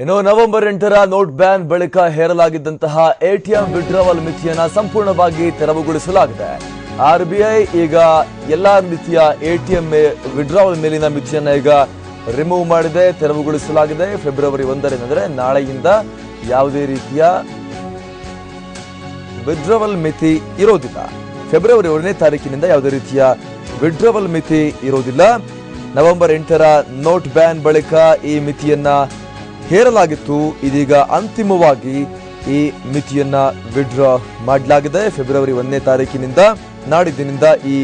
ಇನ್ನು ನವೆಂಬರ್ ಎಂಟರ note ban ಬಳಿಕ ಹೇರಲಾಗಿದ್ದಂತಹ ಎಟಿಎಂ ವಿಡ್ರಾವಲ್ ಮಿತಿಯನ್ನು ಸಂಪೂರ್ಣವಾಗಿ ತೆರವುಗೊಳಿಸಲಾಗಿದೆ. ಆರ್ಬಿಐ ಈಗ ಎಲ್ಲಾ ರೀತಿಯ ಎಟಿಎಂ ವಿಡ್ರಾವಲ್ ಮೇಲಿನ ಮಿತಿಯನ್ನ ಈಗ ರಿಮೂವ್ ಮಾಡಿದೆ, ತೆರವುಗೊಳಿಸಲಾಗಿದೆ. ಫೆಬ್ರವರಿ ಒಂದರಿಂದ ನಾಳೆಯಿಂದ ಯಾವುದೇ ರೀತಿಯ ವಿಡ್ರಾವಲ್ ಮಿತಿ ಇರೋದಿಲ್ಲ. ಫೆಬ್ರವರಿ ಒಂದನೇ ತಾರೀಕಿನಿಂದ ಯಾವುದೇ ರೀತಿಯ ವಿಡ್ರಾವಲ್ ಮಿತಿ ಇರೋದಿಲ್ಲ. ನವೆಂಬರ್ ಎಂಟರ ನೋಟ್ ಬ್ಯಾನ್ ಬಳಿಕ ಈ ಮಿತಿಯನ್ನ ಹೇರಲಾಗಿತ್ತು. ಇದೀಗ ಅಂತಿಮವಾಗಿ ಈ ಮಿತಿಯನ್ನ ವಿಡ್ರಾ ಮಾಡಲಾಗಿದೆ. ಫೆಬ್ರವರಿ ಒಂದನೇ ತಾರೀಕಿನಿಂದ ನಾಡಿದ್ದಿನಿಂದ ಈ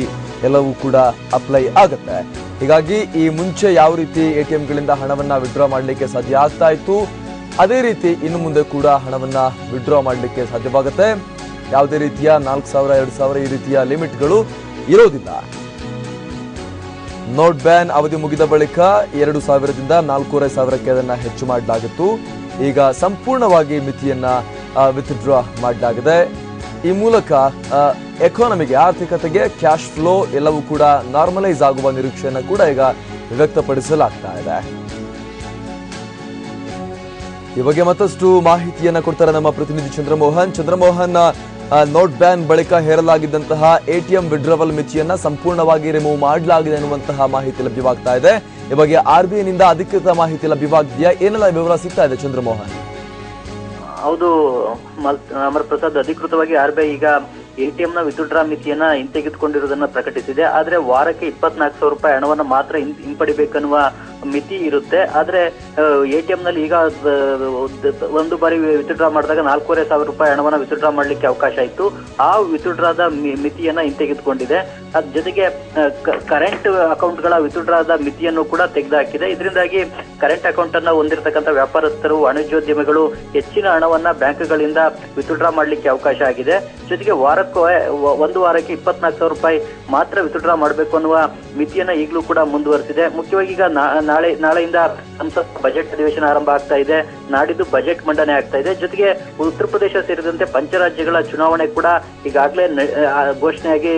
ಎಲ್ಲವೂ ಕೂಡ ಅಪ್ಲೈ ಆಗುತ್ತೆ. ಹೀಗಾಗಿ ಈ ಮುಂಚೆ ಯಾವ ರೀತಿ ಎ ಟಿ ಎಂಗಳಿಂದ ಹಣವನ್ನ ವಿಡ್ರಾ ಮಾಡಲಿಕ್ಕೆ ಸಾಧ್ಯ ಆಗ್ತಾ ಇತ್ತು, ಅದೇ ರೀತಿ ಇನ್ನು ಮುಂದೆ ಕೂಡ ಹಣವನ್ನ ವಿಡ್ರಾ ಮಾಡಲಿಕ್ಕೆ ಸಾಧ್ಯವಾಗುತ್ತೆ. ಯಾವುದೇ ರೀತಿಯ ನಾಲ್ಕು ಸಾವಿರ, ಎರಡು ಸಾವಿರ ಈ ರೀತಿಯ ಲಿಮಿಟ್ಗಳು ಇರೋದಿಲ್ಲ. ನೋಟ್ ಬ್ಯಾನ್ ಅವಧಿ ಮುಗಿದ ಬಳಿಕ ಎರಡು ಸಾವಿರದಿಂದ ನಾಲ್ಕೂವರೆ ಸಾವಿರಕ್ಕೆ ಅದನ್ನು ಹೆಚ್ಚು ಮಾಡಲಾಗಿತ್ತು. ಈಗ ಸಂಪೂರ್ಣವಾಗಿ ಮಿತಿಯನ್ನ ವಿತ್ಡ್ರಾ ಮಾಡಲಾಗಿದೆ. ಈ ಮೂಲಕ ಎಕಾನಮಿಗೆ ಆರ್ಥಿಕತೆಗೆ ಕ್ಯಾಶ್ ಫ್ಲೋ ಎಲ್ಲವೂ ಕೂಡ ನಾರ್ಮಲೈಸ್ ಆಗುವ ನಿರೀಕ್ಷೆಯನ್ನು ಕೂಡ ಈಗ ವ್ಯಕ್ತಪಡಿಸಲಾಗ್ತಾ ಇದೆ. ಈ ಬಗ್ಗೆ ಮತ್ತಷ್ಟು ಮಾಹಿತಿಯನ್ನು ಕೊಡ್ತಾರೆ ನಮ್ಮ ಪ್ರತಿನಿಧಿ ಚಂದ್ರಮೋಹನ್. ಚಂದ್ರಮೋಹನ್ ನೋಟ್ ಬ್ಯಾನ್ ಬಳಿಕ ಹೇರಲಾಗಿದ್ದಂತಹ ಎಟಿಎಂ ವಿಡ್ರವಲ್ ಮಿತಿಯನ್ನ ಸಂಪೂರ್ಣವಾಗಿ ರಿಮೂವ್ ಮಾಡಲಾಗಿದೆ ಎನ್ನುವಂತಹ ಮಾಹಿತಿ ಲಭ್ಯವಾಗ್ತಾ ಇದೆ. ಈ ಬಗ್ಗೆ ಆರ್ ಬಿ ನಿಂದ ಅಧಿಕೃತ ಮಾಹಿತಿ ಲಭ್ಯವಾಗಿದೆಯಾ ಏನೆಲ್ಲ ವಿವರ ಸಿಗ್ತಾ ಇದೆ ಚಂದ್ರಮೋಹನ್? ಹೌದು ಅಮರ್ ಪ್ರಸಾದ್ ಅಧಿಕೃತವಾಗಿ ಆರ್ ಬಿ ಐ ಈಗ ಎಟಿಎಂ ನ ವಿತ್ಡ್ರಾ ಮಿತಿಯನ್ನ ಹಿಂತೆಗೆದುಕೊಂಡಿರುವುದನ್ನ ಪ್ರಕಟಿಸಿದೆ. ಆದ್ರೆ ವಾರಕ್ಕೆ ಇಪ್ಪತ್ನಾಲ್ಕು ಸಾವಿರ ರೂಪಾಯಿ ಹಣವನ್ನು ಮಾತ್ರ ಹಿಂಪಡಿಬೇಕನ್ನುವ ಮಿತಿ ಇರುತ್ತೆ. ಆದ್ರೆ ಟಿ ನಲ್ಲಿ ಈಗ ಒಂದು ಬಾರಿ ವಿತ್ಡ್ರಾ ಮಾಡಿದಾಗ ನಾಲ್ಕೂವರೆ ಸಾವಿರ ರೂಪಾಯಿ ಹಣವನ್ನು ವಿತ್ಡ್ರಾ ಮಾಡ್ಲಿಕ್ಕೆ ಅವಕಾಶ ಇತ್ತು. ಆ ವಿತ್ಡ್ರಾದ ಮಿತಿಯನ್ನ ಹಿಂತೆಗೆದುಕೊಂಡಿದೆ. ಅದ್ ಜೊತೆಗೆ ಕರೆಂಟ್ ಅಕೌಂಟ್ಗಳ ವಿತ್ಡ್ರಾದ ಮಿತಿಯನ್ನು ಕೂಡ ತೆಗೆದುಹಾಕಿದೆ ಇದರಿಂದಾಗಿ ಕರೆಂಟ್ ಅಕೌಂಟ್ ಅನ್ನ ಹೊಂದಿರತಕ್ಕಂಥ ವ್ಯಾಪಾರಸ್ಥರು, ವಾಣಿಜ್ಯೋದ್ಯಮಿಗಳು ಹೆಚ್ಚಿನ ಹಣವನ್ನ ಬ್ಯಾಂಕ್ಗಳಿಂದ ವಿತ್ಡ್ರಾ ಮಾಡ್ಲಿಕ್ಕೆ ಅವಕಾಶ ಆಗಿದೆ. ಜೊತೆಗೆ ವಾರಕ್ಕೂ ಒಂದು ವಾರಕ್ಕೆ ಇಪ್ಪತ್ನಾಲ್ಕು ಸಾವಿರ ರೂಪಾಯಿ ಮಾತ್ರ ವಿತ್ಡ್ರಾ ಮಾಡಬೇಕು ಅನ್ನುವ ಮಿತಿಯನ್ನ ಈಗಲೂ ಕೂಡ ಮುಂದುವರೆಸಿದೆ. ಮುಖ್ಯವಾಗಿ ಈಗ ನಾಳೆ, ನಾಳೆಯಿಂದ ಸಂಸತ್ ಬಜೆಟ್ ಅಧಿವೇಶನ ಆರಂಭ ಆಗ್ತಾ ಇದೆ. ನಾಡಿದ್ದು ಬಜೆಟ್ ಮಂಡನೆ ಆಗ್ತಾ ಇದೆ. ಜೊತೆಗೆ ಉತ್ತರ ಪ್ರದೇಶ ಸೇರಿದಂತೆ ಪಂಚರಾಜ್ಯಗಳ ಚುನಾವಣೆ ಕೂಡ ಈಗಾಗಲೇ ಘೋಷಣೆಯಾಗಿ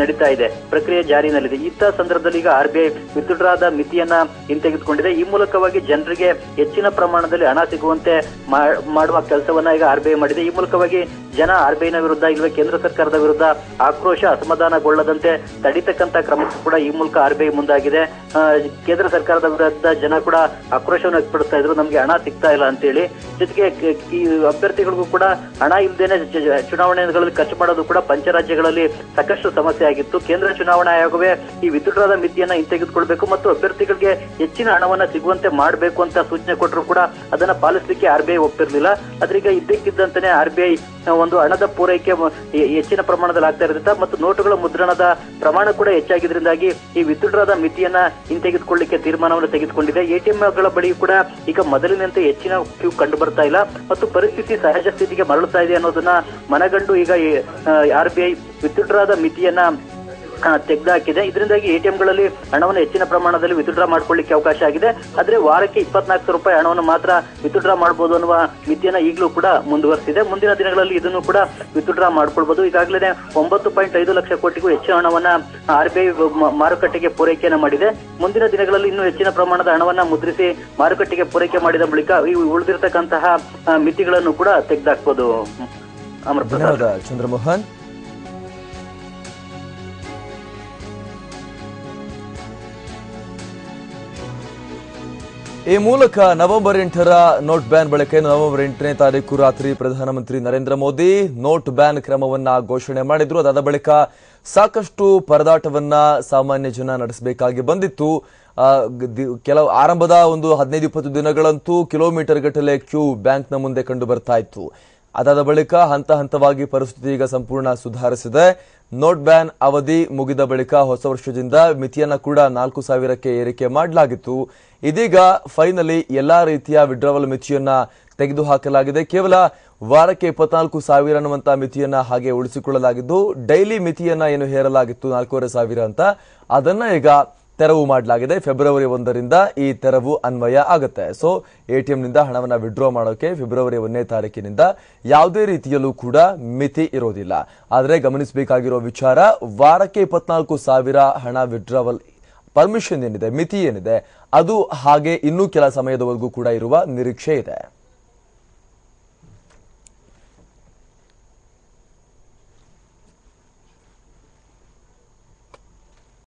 ನಡೀತಾ ಇದೆ. ಪ್ರಕ್ರಿಯೆ ಜಾರಿನಲ್ಲಿದೆ. ಇಂಥ ಸಂದರ್ಭದಲ್ಲಿ ಈಗ ಆರ್ ಬಿ ಐ ಮಿತಿಯನ್ನ ಹಿಂತೆಗೆದುಕೊಂಡಿದೆ. ಈ ಮೂಲಕವಾಗಿ ಜನರಿಗೆ ಹೆಚ್ಚಿನ ಪ್ರಮಾಣದಲ್ಲಿ ಹಣ ಸಿಗುವಂತೆ ಮಾಡುವ ಕೆಲಸವನ್ನ ಈಗ ಆರ್ ಬಿ ಐ ಮಾಡಿದೆ. ಈ ಮೂಲಕವಾಗಿ ಜನ ಆರ್ ಬಿ ವಿರುದ್ಧ ಇಲ್ಲವೇ ಕೇಂದ್ರ ಸರ್ಕಾರದ ವಿರುದ್ಧ ಆಕ್ರೋಶ ಅಸಮಾಧಾನಗೊಳ್ಳದಂತೆ ತಡಿತಕ್ಕಂತ ಕ್ರಮಕ್ಕೂ ಕೂಡ ಈ ಮೂಲಕ ಆರ್ ಬಿ ಐ ಮುಂದಾಗಿದೆ. ಕೇಂದ್ರ ಸರ್ಕಾರದ ವಿರುದ್ಧ ಜನ ಕೂಡ ಆಕ್ರೋಶವನ್ನು ವ್ಯಕ್ತಪಡಿಸ್ತಾ ಇದ್ರು. ನಮ್ಗೆ ಹಣ ಸಿಗ್ತಾ ಇಲ್ಲ ಅಂತೇಳಿ. ಜೊತೆಗೆ ಈ ಅಭ್ಯರ್ಥಿಗಳಿಗೂ ಕೂಡ ಹಣ ಇಲ್ಲದೇನೆ ಚುನಾವಣೆಗಳಲ್ಲಿ ಖರ್ಚು ಮಾಡೋದು ಕೂಡ ಪಂಚರಾಜ್ಯಗಳಲ್ಲಿ ಸಾಕಷ್ಟು ಸಮಸ್ಯೆ ಆಗಿತ್ತು. ಕೇಂದ್ರ ಚುನಾವಣಾ ಆಯೋಗವೇ ಈ ವಿತ್ಡ್ರಾದ ಮಿತಿಯನ್ನ ಹಿಂತೆಗೆದುಕೊಳ್ಬೇಕು ಮತ್ತು ಅಭ್ಯರ್ಥಿಗಳಿಗೆ ಹೆಚ್ಚಿನ ಹಣವನ್ನ ಸಿಗುವಂತೆ ಮಾಡಬೇಕು ಅಂತ ಸೂಚನೆ ಕೊಟ್ಟರು ಕೂಡ ಅದನ್ನ ಪಾಲಿಸಲಿಕ್ಕೆ ಆರ್ ಬಿ ಐ ಒಪ್ಪಿರಲಿಲ್ಲ. ಅದ್ರೀಗ ಇದ್ದಕ್ಕಿದ್ದಂತಾನೆ ಆರ್ ಬಿ ಒಂದು ಹಣದ ಪೂರೈಕೆ ಹೆಚ್ಚಿನ ಪ್ರಮಾಣದಲ್ಲಿ ಆಗ್ತಾ ಇರೋದ್ರಿಂದ ಮತ್ತು ನೋಟುಗಳ ಮುದ್ರಣದ ಪ್ರಮಾಣ ಕೂಡ ಹೆಚ್ಚಾಗಿದ್ರಿಂದಾಗಿ ಈ ವಿತ್ಡ್ರಾದ ಮಿತಿಯನ್ನ ಹಿಂತೆಗೆದುಕೊಳ್ಳಿಕ್ಕೆ ತೀರ್ಮಾನವನ್ನು ತೆಗೆದುಕೊಂಡಿದೆ. ಎಟಿಎಂಗಳ ಬಳಿ ಕೂಡ ಈಗ ಮೊದಲಿನಂತೆ ಹೆಚ್ಚಿನ ಕ್ಯೂ ಕಂಡು ಬರ್ತಾ ಇಲ್ಲ. ಮತ್ತು ಪರಿಸ್ಥಿತಿ ಸಹಜ ಸ್ಥಿತಿಗೆ ಮರಳುತ್ತಾ ಇದೆ ಅನ್ನೋದನ್ನ ಮನಗಂಡು ಈಗ ಆರ್ ಬಿ ಐ ವಿತ್ಡ್ರಾದ ಮಿತಿಯನ್ನ ತೆಗೆದುಹಾಕಿದೆ ಇದರಿಂದಾಗಿ ಎಟಿಎಂಗಳಲ್ಲಿ ಹಣವನ್ನು ಹೆಚ್ಚಿನ ಪ್ರಮಾಣದಲ್ಲಿ ವಿತ್ಡ್ರಾ ಮಾಡ್ಕೊಳ್ಳಿಕ್ಕೆ ಅವಕಾಶ ಆಗಿದೆ. ಆದ್ರೆ ವಾರಕ್ಕೆ ಇಪ್ಪತ್ನಾಲ್ಕು ಸಾವಿರ ರೂಪಾಯಿ ಹಣವನ್ನು ಮಾತ್ರ ವಿತ್ಡ್ರಾ ಮಾಡಬಹುದು ಅನ್ನುವ ಮಿತಿಯನ್ನ ಈಗಲೂ ಕೂಡ ಮುಂದುವರೆಸಿದೆ. ಮುಂದಿನ ದಿನಗಳಲ್ಲಿ ಇದನ್ನು ಕೂಡ ವಿತ್ಡ್ರಾ ಮಾಡ್ಕೊಳ್ಬಹುದು ಈಗಾಗಲೇ ಒಂಬತ್ತು ಪಾಯಿಂಟ್ ಐದು ಲಕ್ಷ ಕೋಟಿಗೂ ಹೆಚ್ಚು ಹಣವನ್ನ ಆರ್ಬಿಐ ಮಾರುಕಟ್ಟೆಗೆ ಪೂರೈಕೆಯನ್ನ ಮಾಡಿದೆ. ಮುಂದಿನ ದಿನಗಳಲ್ಲಿ ಇನ್ನೂ ಹೆಚ್ಚಿನ ಪ್ರಮಾಣದ ಹಣವನ್ನ ಮುದ್ರಿಸಿ ಮಾರುಕಟ್ಟೆಗೆ ಪೂರೈಕೆ ಮಾಡಿದ ಬಳಿಕ ಈ ಉಳಿದಿರತಕ್ಕಂತಹ ಮಿತಿಗಳನ್ನು ಕೂಡ ತೆಗೆದಾಕ್ಬೋದು. ಅಮರ್ ಚಂದ್ರಮೋಹನ್. ಈ ಮೂಲಕ ನವೆಂಬರ್ ಎಂಟರ ನೋಟ್ ಬ್ಯಾನ್ ಬಳಿಕ ಇನ್ನು ನವೆಂಬರ್ ಎಂಟನೇ ತಾರೀಕು ರಾತ್ರಿ ಪ್ರಧಾನಮಂತ್ರಿ ನರೇಂದ್ರ ಮೋದಿ ನೋಟ್ ಬ್ಯಾನ್ ಕ್ರಮವನ್ನ ಘೋಷಣೆ ಮಾಡಿದ್ರು. ಅದಾದ ಬಳಿಕ ಸಾಕಷ್ಟು ಪರದಾಟವನ್ನ ಸಾಮಾನ್ಯ ಜನ ನಡೆಸಬೇಕಾಗಿ ಬಂದಿತ್ತು. ಕೆಲವು ಆರಂಭದ ಒಂದು ಹದಿನೈದು, ಇಪ್ಪತ್ತು ದಿನಗಳಂತೂ ಕಿಲೋಮೀಟರ್ ಗಟ್ಟಲೆ ಕ್ಯೂ ಬ್ಯಾಂಕ್ನ ಮುಂದೆ ಕಂಡು ಬರ್ತಾ ಇತ್ತು. ಅದಾದ ಬಳಿಕ ಹಂತ ಹಂತವಾಗಿ ಪರಿಸ್ಥಿತಿ ಈಗ ಸಂಪೂರ್ಣ ಸುಧಾರಿಸಿದೆ. ನೋಟ್ ಬ್ಯಾನ್ ಅವಧಿ ಮುಗಿದ ಬಳಿಕ ಹೊಸ ವರ್ಷದಿಂದ ಮಿತಿಯನ್ನು ಕೂಡ ನಾಲ್ಕು ಸಾವಿರಕ್ಕೆ ಏರಿಕೆ ಮಾಡಲಾಗಿತ್ತು. ಇದೀಗ ಫೈನಲಿ ಎಲ್ಲಾ ರೀತಿಯ ವಿಡ್ರಾವಲ್ ಮಿತಿಯನ್ನ ತೆಗೆದುಹಾಕಲಾಗಿದೆ. ಕೇವಲ ವಾರಕ್ಕೆ ಇಪ್ಪತ್ನಾಲ್ಕು ಸಾವಿರ ಅನ್ನುವಂತ ಮಿತಿಯನ್ನ ಹಾಗೆ ಉಳಿಸಿಕೊಳ್ಳಲಾಗಿದ್ದು, ಡೈಲಿ ಮಿತಿಯನ್ನ ಏನು ಹೇರಲಾಗಿತ್ತು ನಾಲ್ಕೂವರೆ ಸಾವಿರ ಅಂತ. ಅದನ್ನ ಈಗ ತೆರವು ಮಾಡಲಾಗಿದೆ. ಫೆಬ್ರವರಿ ಒಂದರಿಂದ ಈ ತೆರವು ಅನ್ವಯ ಆಗುತ್ತೆ. ಸೊ ಎ ಟಿ ಹಣವನ್ನು ವಿಡ್ರಾ ಮಾಡೋಕೆ ಫೆಬ್ರವರಿ ಒಂದನೇ ತಾರೀಕಿನಿಂದ ಯಾವುದೇ ರೀತಿಯಲ್ಲೂ ಕೂಡ ಮಿತಿ ಇರೋದಿಲ್ಲ. ಆದರೆ ಗಮನಿಸಬೇಕಾಗಿರೋ ವಿಚಾರ, ವಾರಕ್ಕೆ ಇಪ್ಪತ್ನಾಲ್ಕು ಸಾವಿರ ಹಣ ವಿಡ್ರಾವಲ್ ಪರ್ಮಿಷನ್ ಏನಿದೆ, ಮಿತಿ ಏನಿದೆ, ಅದು ಹಾಗೆ ಇನ್ನೂ ಕೆಲ ಸಮಯದವರೆಗೂ ಕೂಡ ಇರುವ ನಿರೀಕ್ಷೆ ಇದೆ.